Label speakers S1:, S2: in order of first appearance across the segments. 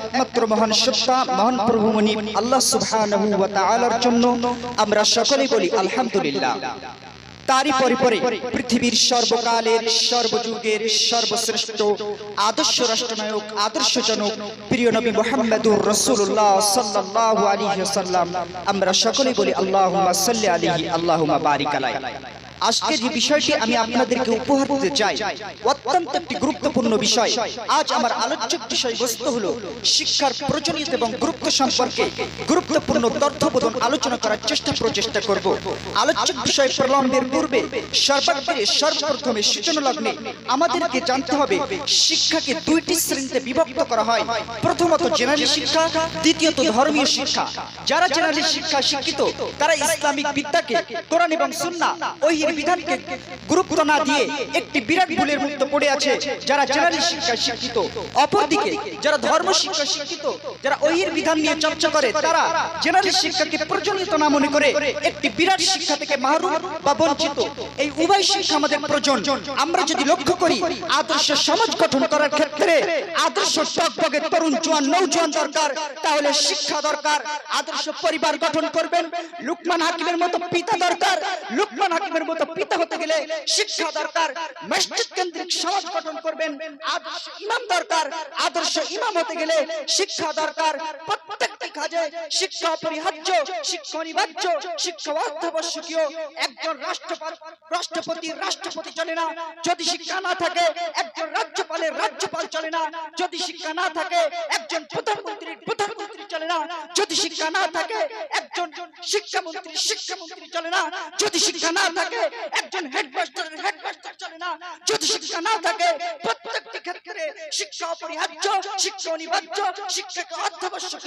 S1: একমাত্র মহান সত্তা, মহান প্রভু মনি আল্লাহ তাআলার জন্য আমরা সকলেই বলি আলহামদুলিল্লাহ। তারই পরে পরে পৃথিবীর সর্বকালের, সর্বযুগের সর্বশ্রেষ্ঠ আদর্শ রাষ্ট্রনায়ক আদর্শজনক প্রিয় নবী মোহাম্মদুর রাসূলুল্লাহ সাল্লাল্লাহু আলাইহি ওয়াসাল্লাম আমরা সকলেই বলি আল্লাহুম্মা সাল্লি আলাইহি, আল্লাহুম্মা বারিক আলাইহি। আজকে যে বিষয়টি আমি আপনাদেরকে উপহার দিতে চাই। অত্যন্ত একটি গুরুত্বপূর্ণ বিষয়। আজ আমার আলোচ্য বিষয়বস্তু হলো শিক্ষার প্রয়োজনীয়তা এবং গুরুত্ব সম্পর্কে গুরুত্বপূর্ণ তথ্যবোধন আলোচনা করার চেষ্টা প্রচেষ্টা করব। আলোচ্য বিষয় প্রলম্বের পূর্বে সর্বাগ্রে সর্বপ্রথমে সূচনা লগ্নে আমাদেরকে জানতে হবে, শিক্ষাকে দুইটি শ্রেণীতে বিভক্ত করা হয়। প্রথমত জেনারেল শিক্ষা, দ্বিতীয়ত ধর্মীয় শিক্ষা। যারা জেনারেল শিক্ষা শিক্ষিত, তারা ইসলামিক বিদ্যাকে কোরআন এবং সুন্নাহ ওহির বিধানকে গুরুত্ব না দিয়ে একটি বিরাট ভুলের মধ্যে পড়ে আছে যারা জেনারেল শিক্ষা শিক্ষিত, অপরদিকে যারা ধর্ম শিক্ষা শিক্ষিত, যারা ওহির বিধান নিয়ে চর্চা করে, তারা জেনারেল শিক্ষাকে প্রয়োজনীয়তা না মনে করে একটি বিরাট শিক্ষা থেকে মাহরুম বা বঞ্চিত। এই উভয় শিক্ষা আমাদের প্রয়োজন। আমরা যদি লক্ষ্য করি, আদর্শ সমাজ গঠন করার ক্ষেত্রে আদর্শ টকবগে তরুণ জোয়ান নৌজোয়ান দরকার। তাহলে শিক্ষা দরকার, আদর্শ পরিবার গঠন করবেন। লুকমান হাকিমের মতো পিতা দরকার। লুকমান হাকিমের মতো পিতা হতে গেলে শিক্ষা দরকার, মসজিদ কেন্দ্রিক সমাজ গঠন করবেন, আদর্শ ইমাম দরকার, আদর্শ ইমাম হতে গেলে শিক্ষা দরকার। প্রত্যেকটি কাজে শিক্ষা অপরিহার্য, শিক্ষা অনিবার্য, শিক্ষা অর্থবশ্যকীয় একজন রাষ্ট্রপাল রাষ্ট্রপতি রাষ্ট্রপতি চলে না, যদি শিক্ষা না থাকে, একজন রাজ্যপালের রাজ্যপাল চলে না, যদি শিক্ষা না থাকে, একজন প্রধানমন্ত্রী চলে না, যদি শিক্ষা না থাকে, একজন শিক্ষামন্ত্রী শিক্ষামন্ত্রী চলে না, যদি শিক্ষা না থাকে, একজন হেডমাস্টারের হেডমাস্টার চলে না, যদি শিক্ষা না থাকে, প্রত্যেকটি ক্ষেত্রে শিক্ষা অপরিহার্য, শিক্ষা অনিবার্য, শিক্ষাকে অর্থবশ্যক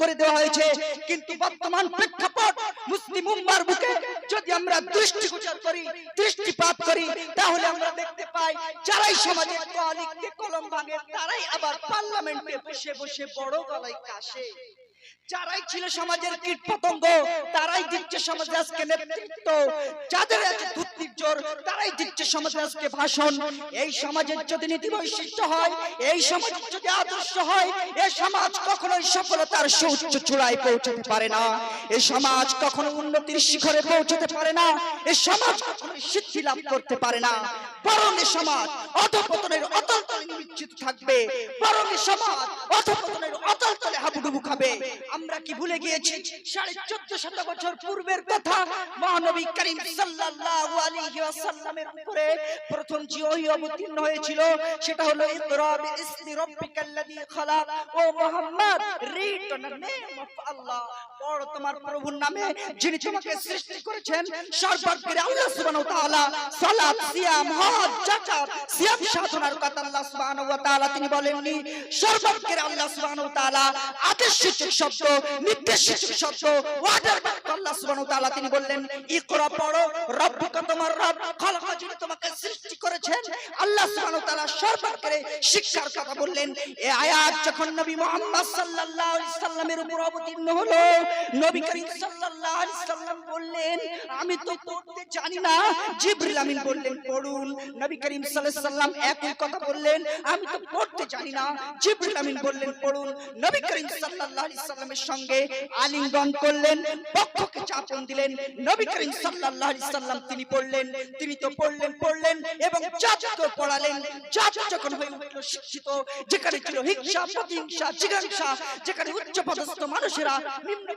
S1: করে দেওয়া হয়েছে। কিন্তু বর্তমান প্রেক্ষাপট মুসলিম উম্মার বুকে যদি আমরা দৃষ্টিগোচর করি দৃষ্টিপাত করি, তাহলে আমরা দেখতে পাই, যারাই সমাজের কলম ভাঙে, তারাই আবার পার্লামেন্টে বসে বসে বড় গলায় কাশে। যারাই ছিল সমাজের কীট পতঙ্গ দিচ্ছে সমাজে আজকে নেতৃত্ব। যাদের আছে দুর্নীতির তারাই দিচ্ছে সমাজে আজকে ভাষণ। এই সমাজের যদি নীতি বৈশিষ্ট্য হয় এই সমাজের যদি আদর্শ হয় এই সমাজ কখনোই সফলতার সুউচ্চ চূড়ায় পৌঁছতে পারে না। এই সমাজ কখনো উন্নতির শিখরে পৌঁছতে পারে না। এই সমাজ কখনোই সিদ্ধি লাভ করতে পারে না। বরং এই সমাজ অধপতনের অতল তলে নিশ্চিত থাকবে। বরং এই সমাজ অধপতনের অতল তলে হাবুডুবু খাবে। আমরা কি ভুলে গিয়েছি? সাড়ে চোদ্দ শত বছর পূর্বের কথা মহানবী করিম সাল্লাল্লাহু আলাইহি ওয়াসাল্লামের উপরে প্রথম যে ওহী অবতীর্ণ হয়েছিল, সেটা হলো ইকরা বিইসমি রাব্বিকাল্লাযী খালাক। ও Muhammad read the name of Allah পড় তোমার প্রভুর নামে যিনি তোমাকে সৃষ্টি করেছেন আল্লাহ সুবহানাহু ওয়া তাআলা সালাত সিয়াম হজ যাকাত সিয়াম সাধনার কথা আল্লাহ সুবহানাহু ওয়া তাআলা। তিনি বলেননি সর্বাগ্রে আল্লাহ সুবহানাহু ওয়া তাআলা শব্দ শব্দ ওয়ার্ডার বাক্য আল্লাহ সুবহানাহু ওয়া তাআলা। তিনি বললেন ইকরা পড়ো রব্বুকা তোমার রব খালাকা যিনি তোমাকে সৃষ্টি করেছেন আল্লাহ সুবহানাহু ওয়া তাআলা শিক্ষার কথা বললেন। এই আয়াত যখন নবী মুহাম্মদ সাল্লাল্লাহু আলাইহি সাল্লামের উপর অবতীর্ণ হলো নবী করিম সাল্লাল্লাহু আলাইহি সাল্লাম বললেন, আমি তো পড়তে জানি না। জিবরিল আমিন বললেন, পড়ুন। নবী করিম সাল্লাল্লাহু আলাইহি সাল্লাম একই কথা বললেন, আমি তো পড়তে জানি না। জিবরিল আমিন বললেন, পড়ুন। নবী করিম সাল্লাল্লাহু আলাইহি সাল্লামের সঙ্গে আলিঙ্গন করলেন, পক্ষকে চাপন দিলেন। নবী করিম সাল্লাল্লাহু আলাইহি সাল্লাম তিনি পড়লেন, তিনি তো পড়লেন পড়লেন এবং জাতকে পড়ালেন। জাত যখন হয়ে উঠল শিক্ষিত, যেখানে ছিল হিংসা, প্রতিহিংসা, জিজ্ঞাসা, যেখানে উচ্চ পদস্থ মানুষেরা নিম্ন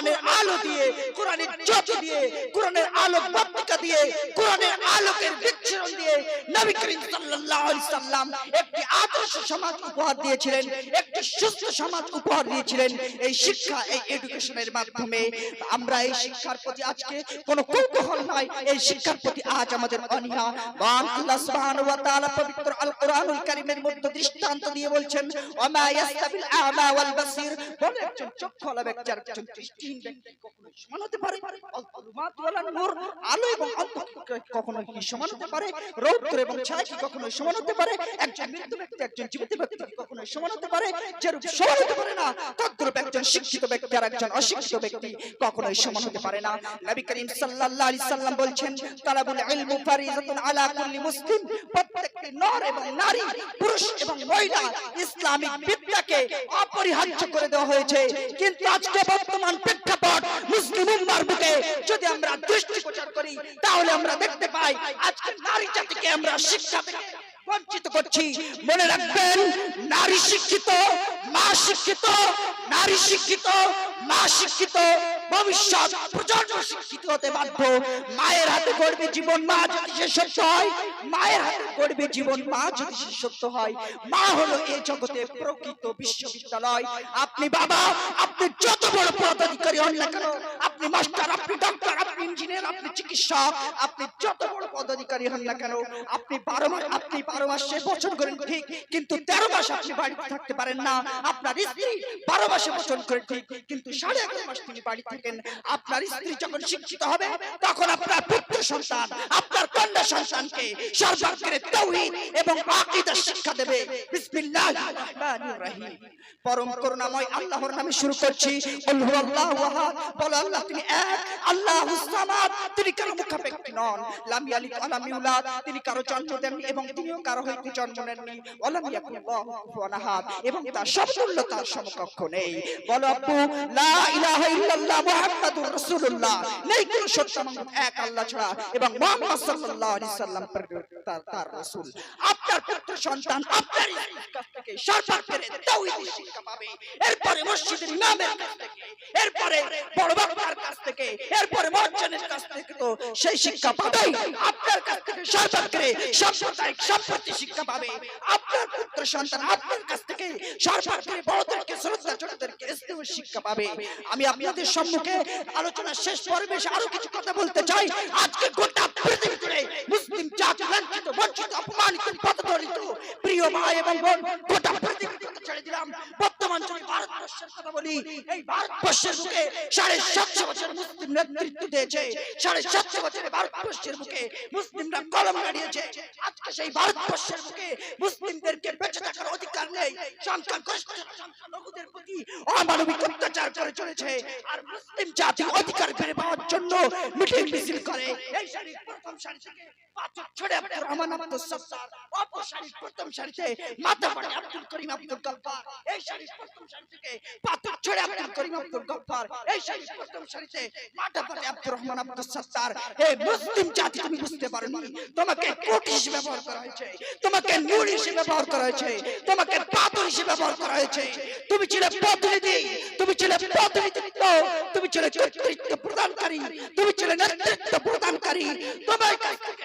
S1: কোরআনের আলো দিয়ে, কোরআনের জ্যোতি দিয়ে, কোরআনের আলোক বাতিকা দিয়ে, কোরআনের আলোকের বিচ্ছুরণ দিয়ে নবী করিম সাল্লাল্লাহু আলাইহি সাল্লাম একটি আদর্শ সমাজ উপহার দিয়েছিলেন, একটি সুস্থ সমাজ উপহার দিয়েছিলেন। এই শিক্ষা, এই এডুকেশনের মাধ্যমে আমরা এই শিক্ষার প্রতি আজকে কোনো কৌতূহল নাই, এই শিক্ষার প্রতি আজ আমাদের অনীহা। আল্লাহ সুবহানাহু ওয়া তাআলা পবিত্র আল কোরআনুল কারীমের মধ্যে দৃষ্টান্ত দিয়ে বলছেন ওমা ইয়াস্তাবিল আ'মা ওয়াল বাসীর। বলে একজন চক্ষুওয়ালা ব্যক্তি আর একজন ইসলামিক বিদ্যাকে অপরিহার্য করে দেওয়া হয়েছে। কিন্তু আজকে বর্তমান করি, তাহলে আমরা দেখতে পাই আজকে নারী জাতিকে আমরা শিক্ষা থেকে বঞ্চিত করছি। মনে রাখবেন, নারী শিক্ষিত, মা শিক্ষিত, নারী শিক্ষিত, মা শিক্ষিত, ভবিষ্যৎ প্রজন্ম শিক্ষিত হতে বাধ্য। মায়ের হাতে গড়বে জীবন, মা যদি সে সত্য হয়, মায়ের হাতে গড়বে জীবন, মা যদি সে সত্য হয়। মা হলো এই জগতে প্রকৃত বিশ্ববিদ্যালয়। আপনি বাবা, আপনি যত বড় পদাধিকারী হন না কেন, আপনি মাস্টার, আপনি ডক্টর আপনি ইঞ্জিনিয়ার, আপনি চিকিৎসক, আপনি যত বড় পদাধিকারী হন না কেন, আপনি বারো মাস, আপনি বারো মাসে বছর করেন ঠিক, কিন্তু তেরো মাস আপনি বাড়িতে থাকতে পারেন না। আপনার স্ত্রী বারো মাসে বছর করেন ঠিক, কিন্তু সাড়ে এগারো মাস তিনি বাড়ি থাকেন। আপনার স্ত্রী যখন শিক্ষিত হবে, তখন আপনার পুত্র সন্তান, আপনার কন্যা সন্তানকে সর্বাগ্রে তৌহিদ এবং আকীদা শিক্ষা দেবে। বিসমিল্লাহির রহমানির রহিম। পরম করুণাময় আল্লাহর নামে শুরু করছি। কুল হুয়াল্লাহু আহাদ। বলো আল্লাহ, তিনি এক। আল্লাহুস সামাদ। তিনি কারও মুখাপেক্ষী নন। লাম ইয়ালিদ ওয়া লাম ইউলাদ। তিনি কারও জন্ম দেননি এবং তিনিও কারও হইতে জন্ম নেননি। ওয়ালাম ইয়াকুল্লাহু কুফুয়ান আহাদ। এবং তার সমতুল্য তার সমকক্ষ নেই। বলো আব্বু, লা ইলাহা ইল্লাল্লাহ মুহাম্মাদুর রাসূলুল্লাহ। নেই কোন সত্য এক আল্লাহ ছাড়া এবং মুহাম্মদ সাল্লাল্লাহু আলাইহি সাল্লাম তার রাসূল। আপনার পুত্র সন্তান আপনার তাওহীদের শিক্ষা পাবে এরপরে মসজিদের ইমামের কাছ থেকে, এরপরে বড় কাছ থেকে, এরপরে কাছ থেকে তো সেই শিক্ষা পাবেই। আপনার কাছ থেকে সর্বাগ্রে সাম্প্রদায়িক সম্পত্তি শিক্ষা পাবে। আপনার পুত্র সন্তান আপনার কাছ থেকে সর্বাগ্রে বড়দেরকে, শ্রদ্ধা ছোটদেরকে শিক্ষা পাবে। আমি আপনাদের সম্মুখে আলোচনা শেষ পরিবেশে আরও কিছু কথা বলতে চাই। আজকে গোটা পৃথিবী জুড়ে মুসলিম জাতি লাঞ্ছিত, বঞ্চিত, অপমানিত মুসলিমরা কলম নাড়িয়েছে। আজকে সেই ভারতবর্ষের বুকে মুসলিমদেরকে বেঁচে থাকার অধিকার নেই। সংখ্যাগরিষ্ঠ সংখ্যালঘুদের প্রতি অমানবিক অত্যাচার করে চলেছে। আর মুসলিম জাতি অধিকার ফিরে পাওয়ার জন্য মিটিং মিছিল করে। এই সারির প্রথম সারি থেকে পাথর ছড়ে রহমান আব্দুল সত্তার অপর সারির প্রথম সারিতে মাথা পড়ে আব্দুল করিম আব্দুল গফফার। এই সারির প্রথম সারি থেকে পাথর ছড়ে আব্দুল করিম আব্দুল গফফার। এই সারির প্রথম সারিতে মাথা পড়ে আব্দুর রহমান আব্দুল সত্তার। এই মুসলিম জাতি তুমি বুঝতে পারোনি। তোমাকে কোট হিসেবে ব্যবহার করা হয়েছে। তোমাকে নূর হিসেবে ব্যবহার করা হয়েছে। তোমাকে পাথর হিসেবে ব্যবহার করা হয়েছে। তুমি ছিলে প্রতিনিধি। তুমি ছিলে প্রতিনিধিত্ব। তুমি ছিলে নেতৃত্ব প্রদানকারী। তুমি ছিলে নেতৃত্ব প্রদানকারী। তোমার কাছ থেকে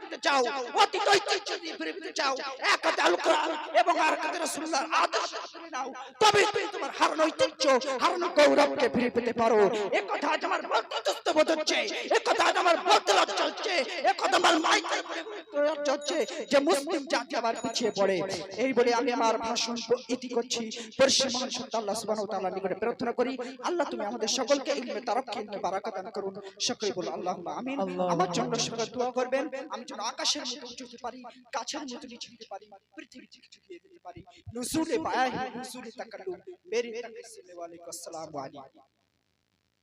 S1: পেতে চাও অতীত ঐতিহ্য যদি ফিরে পেতে চাও এক হাতে আল কোরআন এবং আর হাতে রাসূলুল্লাহর আদর্শ ফিরে নাও। তবে তুমি তোমার হারানো ঐতিহ্য হারানো গৌরবকে ফিরে পেতে পারো। এ কথা আজ আমার বলতে দুস্থ বোধ হচ্ছে এ কথা আজ আমার বলতে লজ্জা হচ্ছে এ কথা আমার মাইকে লজ্জা হচ্ছে যে মুসলিম জাতি আবার পিছিয়ে পড়ে। এই বলে আমি আমার ভাষণ ইতি করছি। পরিশ্রম সত্য আল্লাহ সুবহানাহু ওয়া তাআলার নিকটে প্রার্থনা করি আল্লাহ তুমি আমাদের সকলকে ইলমে তারাক্কি ইলমে বারাকাত দান করুন। সকলে বলুন আল্লাহুম্মা আমিন। আমার জন্য সবাই দোয়া করবেন। আমি যেন আকাশের মতো উঁচু হতে পারি গাছের মতো নিচে হতে পারি পৃথিবী থেকে ছড়িয়ে দিতে পারি। নজরুলে বায়াহি নুজুলে তাকাল্লুম মেরে তাকাসসিলে ওয়া আলাইকুম আসসালামু আলাইকুম।